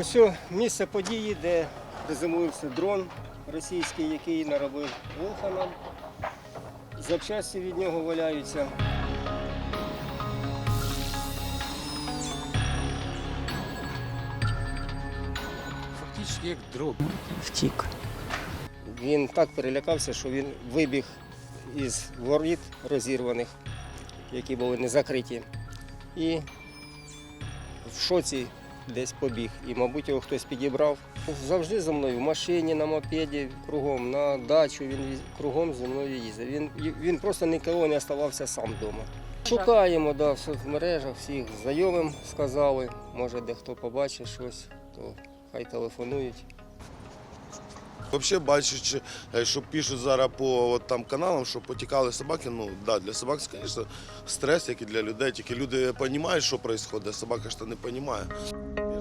Ось місце події, де приземлився дрон російський, який наробив лиха нам. Запчасті від нього валяються. Фактично як дроб. Втік. Він так перелякався, що він вибіг із воріт розірваних, які були не закриті. І в шоці десь побіг. І, мабуть, його хтось підібрав. Завжди за мною в машині, на мопеді, кругом, на дачу він кругом зі мною їздив. Він, він просто ніколи не оставався сам вдома. Шукаємо да, в соцмережах всіх знайомим сказали. Може, дехто побачить щось, то хай телефонують. Взагалі, бачачи, е, що пишуть зараз по от, там каналам, що потікали собаки, ну да, для собак, звісно, стрес, як і для людей. Тільки люди розуміють, що відбувається, собака ж то не розуміє.